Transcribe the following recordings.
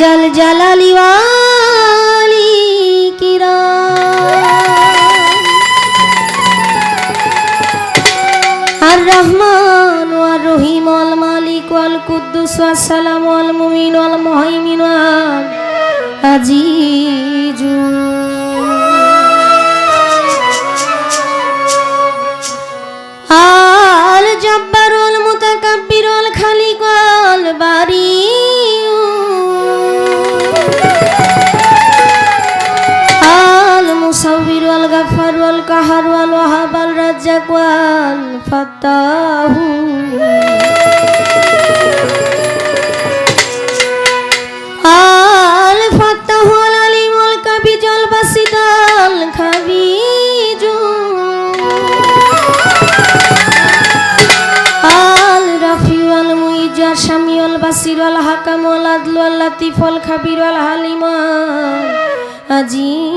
জল জলালি ওয়ালি কিরা। আর রহমান ওয়ার রহিম আল মালিক ওয়াল কুদ্দুস ওয়াস সালাম ওয়াল মুমিন ওয়াল মুহাইমিন ওয়াল আজিজু মুইজ আর শামি ওয়াল বাসির হাকাম ওয়াল আদল ওয়াল লাতিফ ওয়াল খাবির ওয়াল হালিম। আজিম।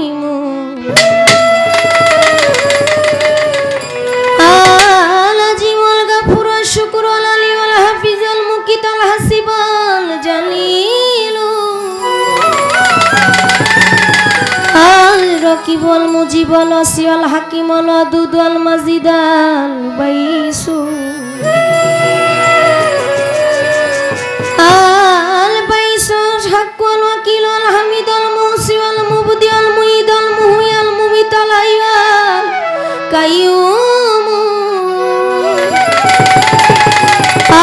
হক ওয়াল ওয়াকিল ওয়াল হামিদ ওয়াল মুহসি ওয়াল মুবদি ওয়াল মুঈদ ওয়াল মুহয়ি ওয়াল মুমিত ওয়াল হাই ওয়াল কাইয়ুম।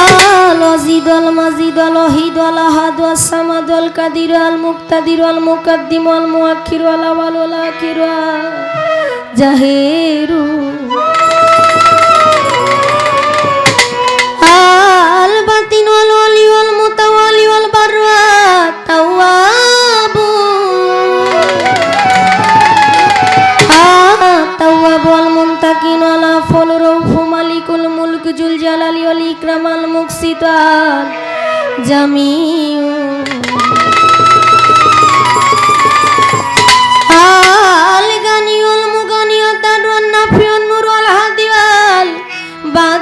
আল ওয়াজিদ ওয়াল মাজিদ ওয়াল আহাদ ওয়াস সামাদ ওয়াল কাদির আল মুক্তাদির আল মুকাদ্দিম আল মুআখির আল আওয়াল আল আখির জাহিরু। আল বাতিন ওয়াল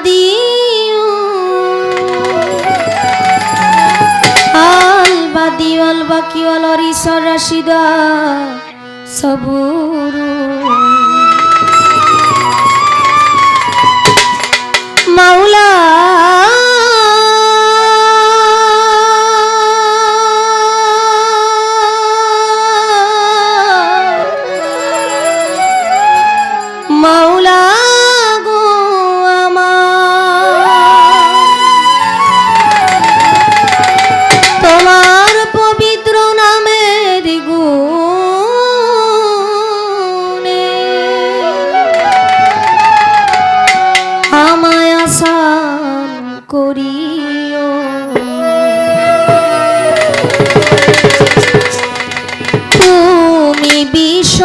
বাদিউ আল বাদি ওয়াল বাকি ওয়াল অরিসর রাশিদা সবুরু। মাওলা তুমি বিশ্ব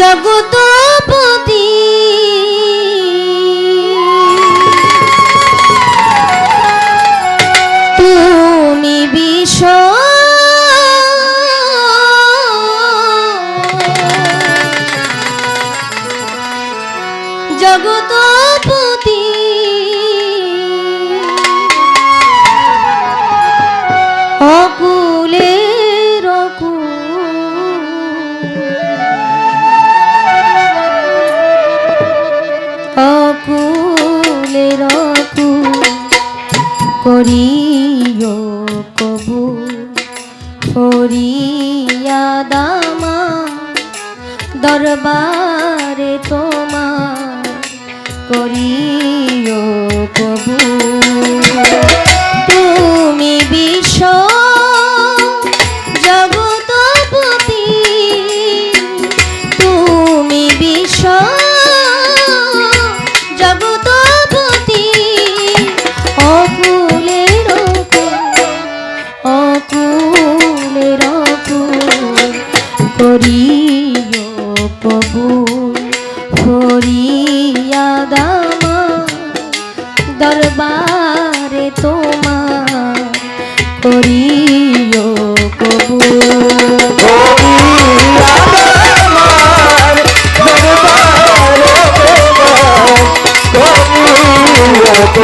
জগতপতি। তুমি বিশ্ব জগতপতি। অকুল। অকুলের অকুল দামা দরবারে তোমার করিও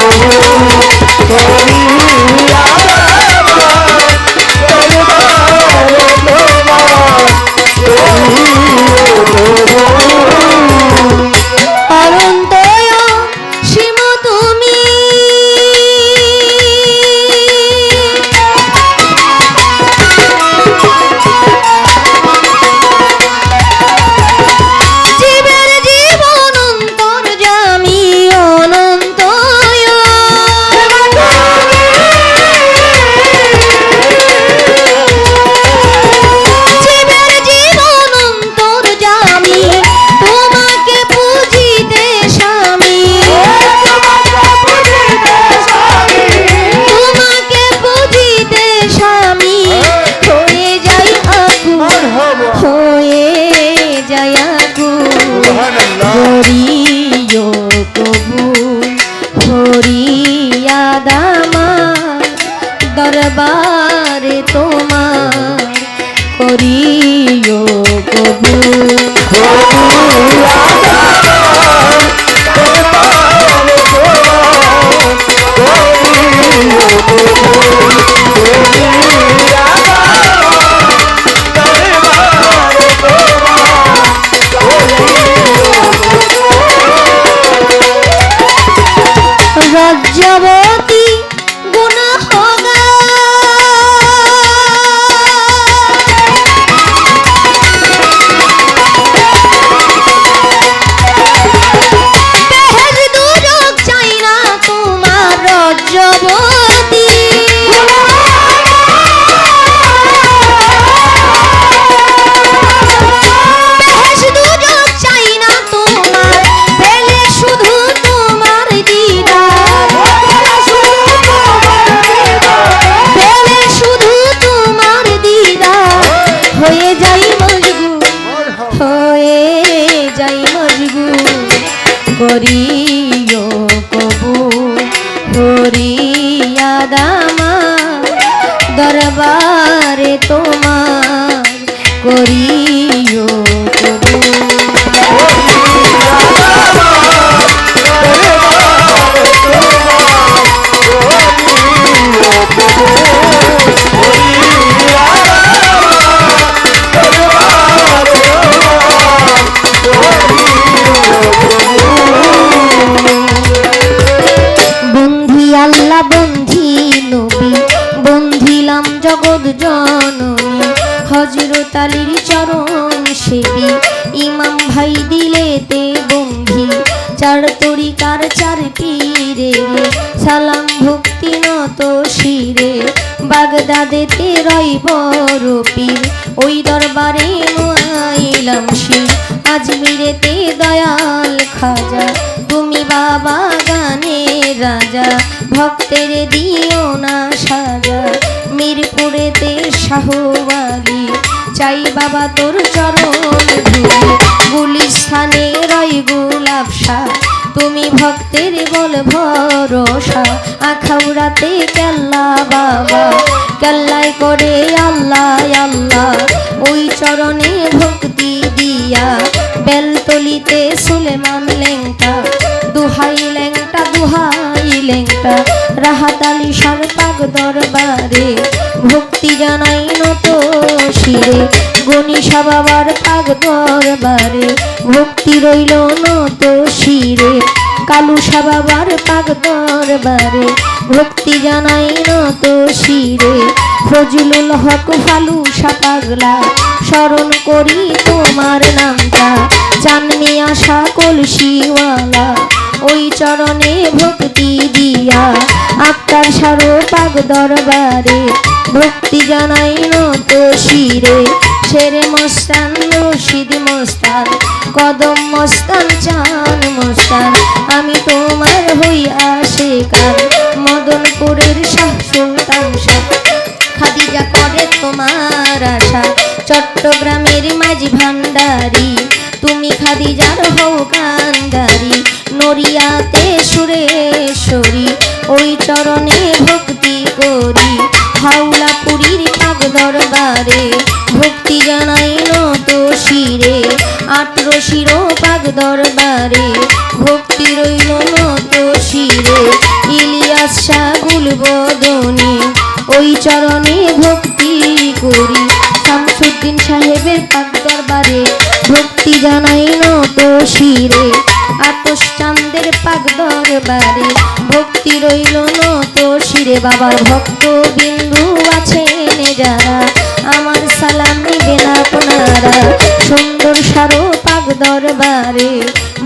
amor দয়া গো দামা দরবারে তোমার করিও বাগদাদেতে রই বড় পীর ওই দরবারে নোয়াইলাম শির। আজমিরেতে দয়াল খাজা। তুমি বাবা গানে রাজা। ভক্তের দিও না সাজা। মিরপুরেতে শাহবালি চাই বাবা তোর চরণ ধুলি। গুলিস্থানে রয় গোলাপ শাহ তুমি ভক্তের বল ভরসা। আখাউড়াতে কেল্লা বাবা। কেল্লায় করে আল্লাহ আল্লাহ। ওই চরণে ভক্তি দিয়া বেলতলিতে সুলেমান লেংটা, দুহাই লেংটা দুহাই লেংটা, রাহাত আলী সার পাক দরবারে ভক্তি জানাই নত শিরে গণিসা বাবার পাক দরবারে ভক্তি রইল নত শিরে কালুসা বাবার পাক দরবারে ভক্তি জানাই নত শিরে। ফজলুল হক ফালুসা পাগলা স্মরণ করি তোমার নামটা। চাননি আশা কলসিওয়ালা ওই চরণে ভক্তি দিয়া। আত্মার সারো পাগ দরবারে ভক্তি জানাই নত শিরে। শেরে মস্তান রশিদ মস্তান, কদম মস্তান, চান মস্তান, আমি তোমার হইয়া শেখার তোমার আশা। চট্টগ্রামের মাঝি ভান্ডারি, তুমি খাদিজার হও কান্দারি নড়িয়াতে সুরেশ্বরী, ওই চরণে ভক্তি করি। হাওলা পুরীর পাক দরবারে ভক্তি জানাই নত শিরে আট্র শিরো পাক দরবারে ভক্তি রইল নত শিরে ইলিয়াস শাগুল বদনী ওই চরণে ভক্তি করি। শামসুদ্দিন সাহেবের পাক দরবারে ভক্তি জানাই নত শিরে আতস চান্দের পাক দরবারে ভক্তি রইল নত শিরে বাবার ভক্ত বিন্দু আছেন যারা। আমার সালাম নিবেন আপনারা। সুন্দর সারো পাক দরবারে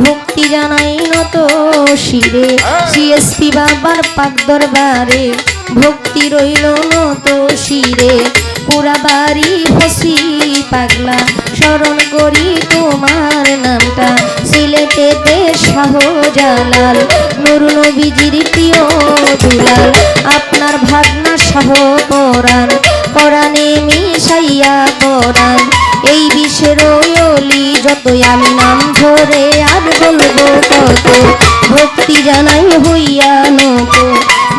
ভক্তি জানাই নত শিরে সিএসপি বাবার পাক দরবারে ভক্তি রইল নত শিরে পুরা বাড়ি হসি পাগলা, স্মরণ করি তোমার নামটা। সিলেটেতে শাহজালাল, নুর নবীজির প্রিয় দুলাল। আপনার ভাগনা শাহ পরাণ পরাণে মিশাইয়া পরাণ। এই বিশ্বের অলি যতই আমি নাম ধরে আর বলব কত ভক্তি জানাই হইয়া নত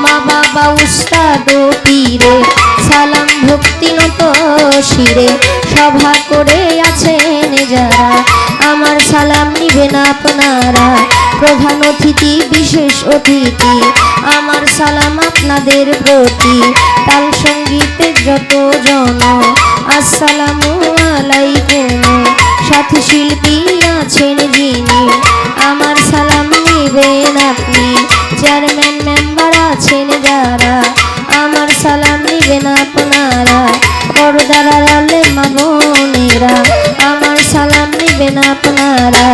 মা বাবা উস্তাদ পীরে সালাম ভক্তি নত শিরে, সভা করে আছেন যারা। আমার সালাম নিবেন আপনারা, প্রধান অতিথি, বিশেষ অতিথি। আমার সালাম আপনাদের প্রতি, তাল সঙ্গীতের যত জন। আসসালামু আলাইকুম, সাথী শিল্পী আছেন যিনি। আমার সালাম নিবেন আপনি, চেয়ারম্যান, মেম্বার আছেন যারা। সালাম নিবেন আপনারা। বড়দারা আলে মা আমার সালাম নিবেন আপনারা।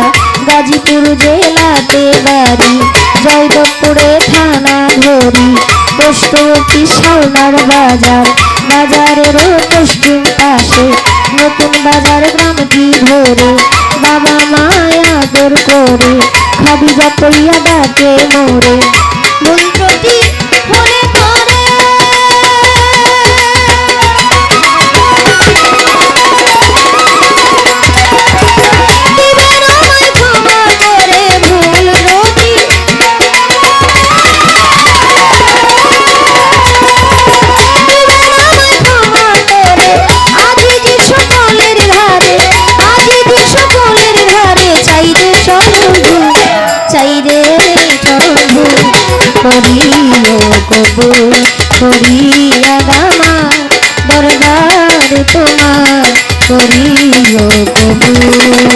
গাজীপুর জেলাতে বাড়ি, জয়দেবপুরে থানা ধরি পোস্টবর্তী শালনার বাজার বাজারেরও পশ্চিম পাশে। নতুন বাজার গ্রামটি ধরে বাবা মায়া আদর করে। খাদিজা কইয়া ডাকে মোরে। মন্ত্রটি করিও কবুল।